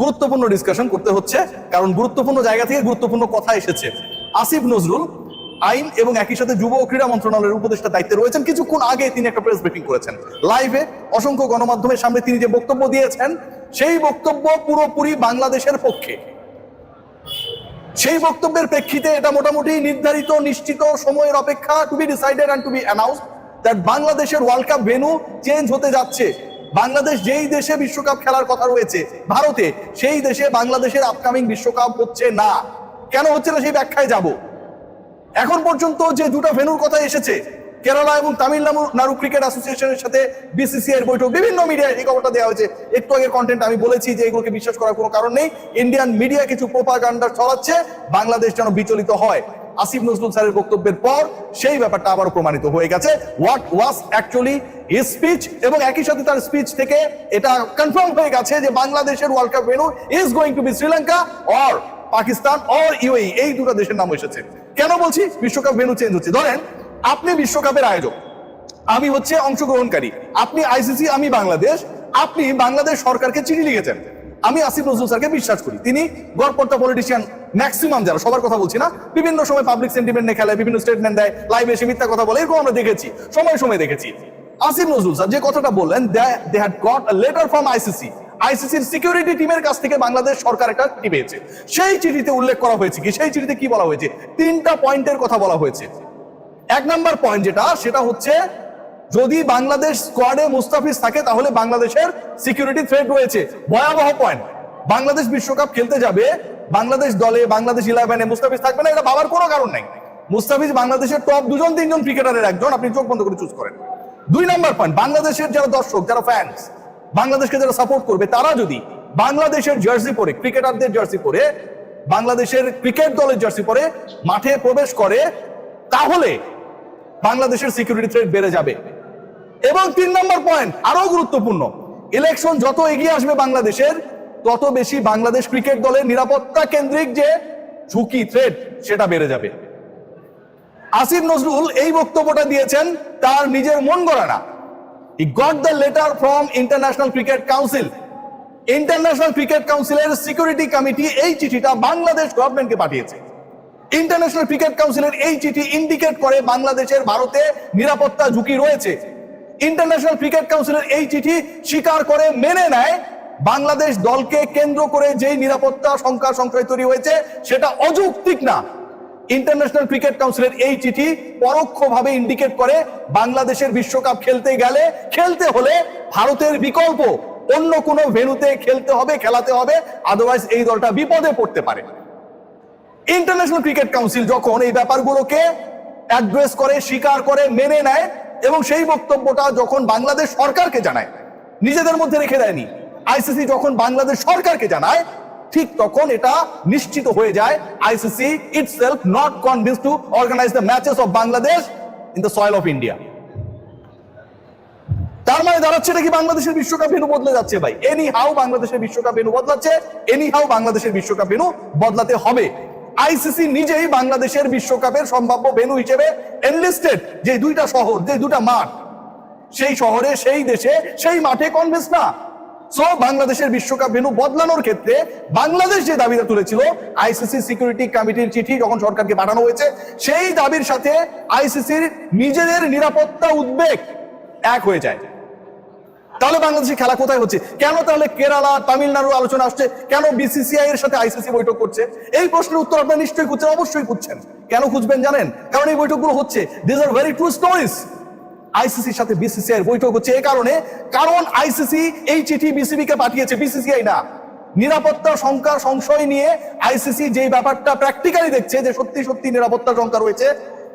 গুরুত্বপূর্ণ ডিসকাশন করতে হচ্ছে, কারণ গুরুত্বপূর্ণ জায়গা থেকে গুরুত্বপূর্ণ কথা এসেছে। আসিফ নজরুল, আইন এবং একই সাথে যুব ও ক্রীড়া মন্ত্রণালয়ের উপদেষ্টা দায়িত্বে রয়েছেন। কিছুক্ষণ আগে তিনি একটা প্রেস ব্রিফিং করেছেন। লাইভে অসংখ্য গণমাধ্যমের সামনে তিনি যে বক্তব্য দিয়েছেন, সেই বক্তব্য পুরোপুরি বাংলাদেশের পক্ষে। সেই বক্তব্যের প্রেক্ষিতে এটা মোটামুটি নির্ধারিত, নিশ্চিত সময়ের অপেক্ষা to be decided and to be announce that বাংলাদেশের ওয়ার্ল্ড কাপ ভেনু চেঞ্জ হতে যাচ্ছে। বাংলাদেশ যেই দেশে বিশ্বকাপ খেলার কথা রয়েছে, ভারতে সেই দেশে বাংলাদেশের আপকামিং বিশ্বকাপ হচ্ছে না। কেন হচ্ছে না সেই ব্যাখ্যায় যাব। এখন পর্যন্ত যে দুটো ভেনুর কথা এসেছে, কেরালা এবং তামিলনাড়ু নাড়ু ক্রিকেট অ্যাসোসিয়েশনের সাথে বিসিসিআই এর বৈঠক, বিভিন্ন মিডিয়ায় এই খবরটা দেওয়া হয়েছে। একটু আগের কন্টেন্ট আমি বলেছি যে এগুলোকে বিশ্বাস করার কোনো কারণ নেই। ইন্ডিয়ান মিডিয়া কিছু প্রোপাগান্ডা ছড়াচ্ছে। বাংলাদেশ যেন বিচলিত হয়। আসিফ নজরুল স্যারের বক্তব্যের পর সেই ব্যাপারটা আবারও প্রমাণিত হয়ে গেছে। হোয়াট ওয়াজ অ্যাকচুয়ালি স্পিচ এবং একই সাথে তার স্পিচ থেকে এটা কনফার্ম হয়ে গেছে যে বাংলাদেশের world cup venue is going to be Sri Lanka or Pakistan or UAE এই দুটো দেশের নাম এসেছে। কেন বলছি? বিশ্বকাপ ভেনু চেঞ্জ হচ্ছে। ধরেন, আপনি বিশ্বকাপের আয়োজক। আমি হচ্ছে অংশগ্রহণকারী। আপনি আইসিসি আমি বাংলাদেশ। আপনি বাংলাদেশ সরকারকে চিঠি লিখেছেন। আমি আসিফ নজরুল স্যারকে বিশ্বাস করি। তিনি গড়পড়তা পলিটিশিয়ান ম্যাক্সিমাম যারা, সবার কথা বলছি না। বিভিন্ন সময় পাবলিক সেন্টিমেন্ট নিয়ে খেলে, বিভিন্ন স্টেটমেন্ট দেয় লাইভে এসে মিথ্যা কথা বলে, এরকম আমরা দেখেছি, সময় সময় দেখেছি। আসিফ নজরুল স্যার যে কথাটা বললেন they had got letter from ICC আইসিসির সিকিউরিটি টিমের কাছ থেকে বাংলাদেশ সরকার একটা চিঠি পেয়েছে। সেই চিঠিতে উল্লেখ করা হয়েছে কি? সেই চিঠিতে কি বলা হয়েছে? তিনটা পয়েন্টের কথা বলা হয়েছে। এক নাম্বার পয়েন্ট যেটা, সেটা হচ্ছে যদি বাংলাদেশ স্কোয়াডে মুস্তাফিজ থাকে, তাহলে বাংলাদেশের সিকিউরিটি থ্রেট রয়েছে। ভয়াবহ পয়েন্ট বাংলাদেশ বিশ্বকাপ খেলতে যাবে, বাংলাদেশ দলে, বাংলাদেশ ইলেভেনে মুস্তাফিজ থাকবে না, এটা ভাবার কোনো কারণ নাই। মুস্তাফিজ বাংলাদেশের টপ দুজন, তিনজন ক্রিকেটারের একজন, আপনি চোখ বন্ধ করে চুজ করেন। দুই নাম্বার পয়েন্ট বাংলাদেশের যারা দর্শক, যারা ফ্যান্স বাংলাদেশকে যারা সাপোর্ট করবে, তারা যদি বাংলাদেশের জার্সি পরে ক্রিকেটারদের জার্সি পরে, বাংলাদেশের ক্রিকেট দলের জার্সি পরে মাঠে প্রবেশ করে, তাহলে বাংলাদেশের সিকিউরিটি থ্রেট বেড়ে যাবে। এবং তিন নম্বর পয়েন্ট আরও গুরুত্বপূর্ণ ইলেকশন যত এগিয়ে আসবে বাংলাদেশের, তত বেশি বাংলাদেশ ক্রিকেট দলের নিরাপত্তা কেন্দ্রিক যে ঝুঁকি থ্রেট সেটা বেড়ে যাবে। আসিফ নজরুল এই বক্তব্যটা দিয়েছেন, তার নিজের মন গড়া না। He got the letter from International Cricket Council International Cricket কাউন্সিলের সিকিউরিটি কমিটি এই চিঠিটা বাংলাদেশ গভর্নমেন্টকে পাঠিয়েছে। ইন্টারন্যাশনাল ক্রিকেট কাউন্সিলের এই চিঠি ইন্ডিকেট করে বাংলাদেশের, ভারতে নিরাপত্তা ঝুঁকি রয়েছে। ইন্টারন্যাশনাল ক্রিকেট কাউন্সিলের এই চিঠি স্বীকার করে মেনে নেয় বাংলাদেশ দলকে কেন্দ্র করে যেই নিরাপত্তা সংখ্যা সংখ্যায় তৈরি হয়েছে, সেটা অযৌক্তিক না। ইন্টারন্যাশনাল ক্রিকেট কাউন্সিলের এই চিঠি পরোক্ষভাবে ইন্ডিকেট করে বাংলাদেশের বিশ্বকাপ খেলতে গেলে, খেলতে হলে ভারতের বিকল্প অন্য কোনো ভেনুতে খেলতে হবে, খেলাতে হবে আদারওয়াইজ এই দলটা বিপদে পড়তে পারে। ইন্টারন্যাশনাল ক্রিকেট কাউন্সিল যখন এই ব্যাপারগুলোকে অ্যাড্রেস করে, স্বীকার করে, মেনে নেয় এবং সেই বক্তব্যটা যখন বাংলাদেশ সরকারকে জানায়, নিজেদের মধ্যে রেখে দেয়নি আইসিসি যখন বাংলাদেশ সরকারকে জানায়, ঠিক তখন এটা নিশ্চিত হয়ে যায় ICC itself not convince to organise the matches of Bangladesh in the soil of India তার মানে দাঁড়াচ্ছে নাকি বাংলাদেশের বিশ্বকাপ ভেনু বদলে যাচ্ছে ভাই? এনি হাউ বাংলাদেশের বিশ্বকাপ ভেনু বদলাচ্ছে এনি হাউ বাংলাদেশের বিশ্বকাপ ভেনু বদলাতে হবে। আইসিসি নিজেই বাংলাদেশের বিশ্বকাপের সম্ভাব্য ভেনু হিসেবে এনলিস্টেড যে দুইটা শহর, যে দুটা মাঠ, সেই শহরে, সেই দেশে, সেই মাঠে কনভেন্স না। সো বাংলাদেশের বিশ্বকাপ ভেনু বদলানোর ক্ষেত্রে বাংলাদেশ যে দাবিটা তুলেছিল, আইসিসি সিকিউরিটি কমিটির চিঠি যখন সরকারকে পাঠানো হয়েছে, সেই দাবির সাথে আইসিসির নিজেদের নিরাপত্তা উদ্বেগ এক হয়ে যায়। তাহলে বাংলাদেশে খেলা কোথায় হচ্ছে? কেন তাহলে কেরালা তামিলনাড়ু আলোচনা আসছে? কেন বিসিসিআই এর সাথে আইসিসি বৈঠক করছে? এই প্রশ্নের উত্তর আপনারা নিশ্চয়ই খুঁজছেন, অবশ্যই খুঁজছেন। কেন খুঁজবেন জানেন? কারণ এই বৈঠকগুলো হচ্ছে this are very true stories আইসিসির সাথে বিসিসিআই বৈঠক হচ্ছে এই কারণে, কারণ আইসিসি এই চিঠি বিসিবি কে পাঠিয়েছে বিসিসিআই না। নিরাপত্তা সংখ্যার সংশয় নিয়ে আইসিসি যে ব্যাপারটা প্র্যাকটিক্যালি দেখছে, যে সত্যি সত্যি নিরাপত্তা সংখ্যা রয়েছে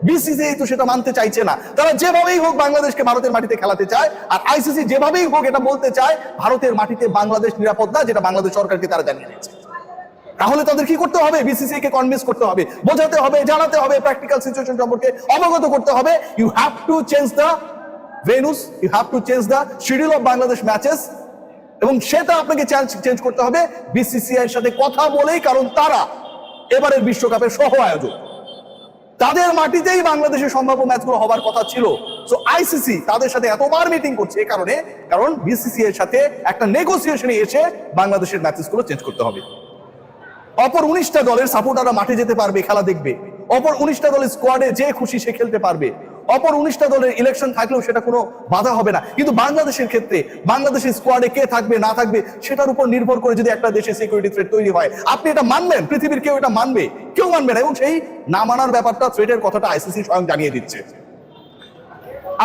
বিসিসিআই তো সেটা মানতে চাইছে না। তারা যেভাবেই হোক বাংলাদেশকে ভারতের মাটিতে খেলাতে চায়, আর আইসিসি যেভাবেই হোক এটা বলতে চায়, ভারতের মাটিতে বাংলাদেশ নিরাপদ না, যেটা বাংলাদেশ সরকারকে তারা জানিয়ে দিয়েছে। তাহলে তাদের কি করতে হবে? বিসিসিআই কে কনভিন্স করতে হবে, বোঝাতে হবে, জানাতে হবে প্র্যাকটিক্যাল সিচুয়েশন সম্পর্কে অবগত করতে হবে। You have to change the venues you have to change the schedule of Bangladesh matches এবং সেটা আপনাকে চেঞ্জ করতে হবে। বিসিসিআই এর সাথে কথা বলেই, কারণ তারা এবারের বিশ্বকাপের সহ আয়োজক তাদের মাটিতেই বাংলাদেশের সম্ভাব্য ম্যাচগুলো হবার কথা ছিল। সো আইসিসি তাদের সাথে এতবার মিটিং করছে এই কারণে, কারণ বিসিসি এর সাথে একটা নেগোসিয়েশনে এসে বাংলাদেশের ম্যাচেসগুলো চেঞ্জ করতে হবে। অপর উনিশটা দলের সাপোর্টাররা মাঠে যেতে পারবে, খেলা দেখবে। অপর উনিশটা দলের স্কোয়াডে যে খুশি সে খেলতে পারবে। অপর উনিশটা দলের ইলেকশন থাকলেও সেটা কোনো বাধা হবে না। কিন্তু বাংলাদেশের ক্ষেত্রে, বাংলাদেশের স্কোয়াডে কে থাকবে, না থাকবে, সেটার উপর নির্ভর করে যদি একটা দেশে সিকিউরিটি থ্রেট তৈরি হয়, আপনি এটা মানবেন? পৃথিবীর কেউ এটা মানবে? কেউ মানবে না এবং সেই না মানার ব্যাপারটা থ্রেটের কথাটা আইসিসি স্বয়ং জানিয়ে দিচ্ছে।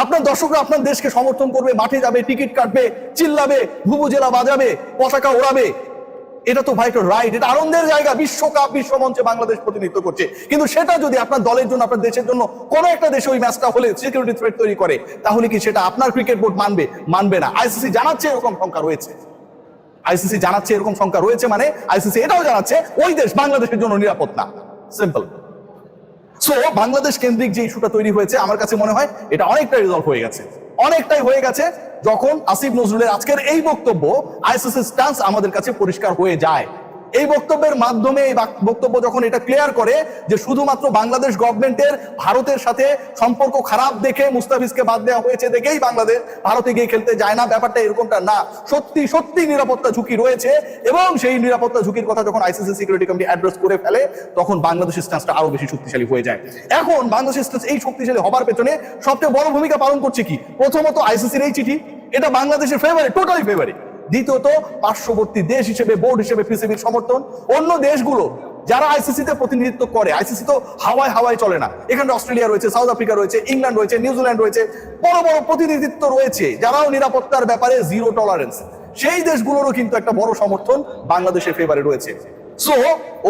আপনার দর্শকরা আপনার দেশকে সমর্থন করবে, মাঠে যাবে, টিকিট কাটবে, চিল্লাবে ভুবুজেলা বাজাবে, পতাকা ওড়াবে। এটা তো ভাই রাইট এটা আনন্দের জায়গা, বিশ্বকাপ, বিশ্বমঞ্চে বাংলাদেশ প্রতিনিধিত্ব করছে। কিন্তু সেটা যদি আপনার দলের জন্য, আপনার দেশের জন্য কোনো একটা দেশে ওই ম্যাচটা হলে সিকিউরিটি থ্রেট তৈরি করে, তাহলে কি সেটা আপনার ক্রিকেট বোর্ড মানবে? মানবে না। আইসিসি জানাচ্ছে এরকম সংখ্যা রয়েছে। আইসিসি জানাচ্ছে এরকম সংখ্যা রয়েছে মানে আইসিসি এটাও জানাচ্ছে, ওই দেশ বাংলাদেশের জন্য নিরাপদ না। সিম্পল সো বাংলাদেশ কেন্দ্রিক যে ইস্যুটা তৈরি হয়েছে, আমার কাছে মনে হয় এটা অনেকটাই রিজলভ হয়ে গেছে। অনেকটাই হয়ে গেছে যখন আসিফ নজরুলের আজকের এই বক্তব্য আইসিসি স্ট্যান্স আমাদের কাছে পরিষ্কার হয়ে যায়। এই বক্তব্যের মাধ্যমে, এই বক্তব্য যখন এটা ক্লিয়ার করে যে শুধুমাত্র বাংলাদেশ গভর্নমেন্টের ভারতের সাথে সম্পর্ক খারাপ দেখে মুস্তাফিজকে বাদ দেওয়া হয়েছে দেখেই বাংলাদেশ ভারতে গিয়ে খেলতে যায় না, ব্যাপারটা এরকমটা না। সত্যি সত্যি নিরাপত্তা ঝুঁকি রয়েছে এবং সেই নিরাপত্তা ঝুঁকির কথা যখন আইসিসি সিকিউরিটি কমিটি অ্যাড্রেস করে ফেলে, তখন বাংলাদেশের স্ট্যান্সটা আরও বেশি শক্তিশালী হয়ে যায়। এখন বাংলাদেশের স্ট্যান্স এই শক্তিশালী হবার পেছনে সবচেয়ে বড় ভূমিকা পালন করছে কি? প্রথমত আইসিসির এই চিঠি, এটা বাংলাদেশের ফেভারিট টোটালি ফেভারিট দ্বিতীয়ত, পার্শ্ববর্তী দেশ হিসেবে, বোর্ড হিসেবে পিসিবির সমর্থন। অন্য দেশগুলো যারা আইসিসি তে প্রতিনিধিত্ব করে আইসিসি তো হাওয়ায় হাওয়ায় চলে না। এখানে অস্ট্রেলিয়া রয়েছে, সাউথ আফ্রিকা রয়েছে, ইংল্যান্ড রয়েছে, নিউজিল্যান্ড রয়েছে, বড় বড় প্রতিনিধিত্ব রয়েছে, যারাও নিরাপত্তার ব্যাপারে জিরো টলারেন্স সেই দেশগুলোরও কিন্তু একটা বড় সমর্থন বাংলাদেশের ফেভারে রয়েছে। So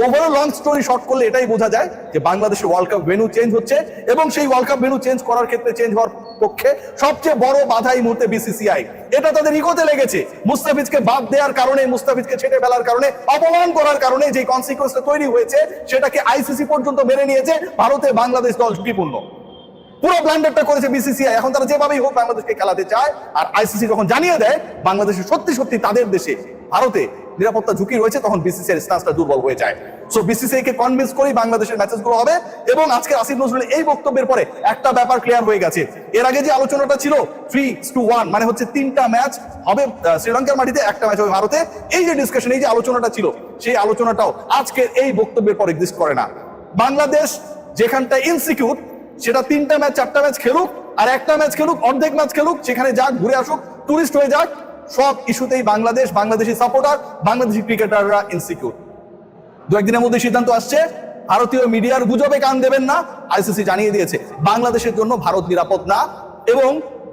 overall long story short করলে এটাই বোঝা যায় যে বাংলাদেশের ওয়ার্ল্ড কাপ ভেন্যু চেঞ্জ হচ্ছে এবং সেই ওয়ার্ল্ড কাপ ভেন্যু চেঞ্জ করার ক্ষেত্রে চেঞ্জ হওয়ার পক্ষে সবচেয়ে বড় বাধা এই মুহূর্তে বিসিসিআই এটা তাদের ইগোতে লেগেছে। মুস্তাফিজকে বাদ দেওয়ার কারণে, মুস্তাফিজকে ছেড়ে ফেলার কারণে, অপমান করার কারণে যে কনসিকুয়েন্সটা তৈরি হয়েছে, সেটাকে আইসিসি পর্যন্ত মেনে নিয়েছে ভারতে বাংলাদেশ দল ঝুঁকিপূর্ণ। পুরো ব্ল্যান্ডারটা করেছে বিসিসিআই এখন তারা যেভাবেই হোক বাংলাদেশকে খেলাতে চায়, আর আইসিসি যখন জানিয়ে দেয়, বাংলাদেশে সত্যি সত্যি তাদের দেশে, ভারতে নিরাপত্তা ঝুঁকি রয়েছে, তখন বিসিসিআই এর স্টান্সটা দুর্বল হয়ে যায়। সো বিসিসিআই কে কনভিন্স করেই বাংলাদেশের ম্যাচেসগুলো হবে এবং আজকে আসিফ নজরুলের এই বক্তব্যের পরে একটা ব্যাপার ক্লিয়ার হয়ে গেছে। এর আগে যে আলোচনাটা ছিল থ্রি টু ওয়ান মানে হচ্ছে তিনটা ম্যাচ হবে শ্রীলঙ্কার মাটিতে, একটা ম্যাচ হবে ভারতে, এই যে ডিসকাশন এই যে আলোচনাটা ছিল, সেই আলোচনাটাও আজকের এই বক্তব্যের পর এক্সিস্ট করে না। বাংলাদেশ যেখানটা ইনসিকিউর সেটা তিনটা ম্যাচ চারটা ম্যাচ খেলুক, আর একটা ম্যাচ খেলুক, অর্ধেক ম্যাচ খেলুক সেখানে যাক, ঘুরে আসুক টুরিস্ট হয়ে যাক সব ইস্যুতেই বাংলাদেশ, বাংলাদেশি সাপোর্টার, বাংলাদেশি ক্রিকেটাররা ইনসিকিউর দু একদিনের মধ্যে সিদ্ধান্ত আসছে, ভারতীয় মিডিয়ার গুজবে কান দেবেন না আইসিসি জানিয়ে দিয়েছে, বাংলাদেশের জন্য ভারত নিরাপদ না, এবং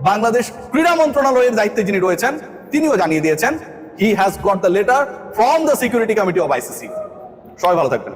বাংলাদেশ ক্রীড়া মন্ত্রণালয়ের দায়িত্বে যিনি রয়েছেন, তিনিও জানিয়ে দিয়েছেন he has got the letter from the security committee of ICC সবাই ভালো থাকবেন।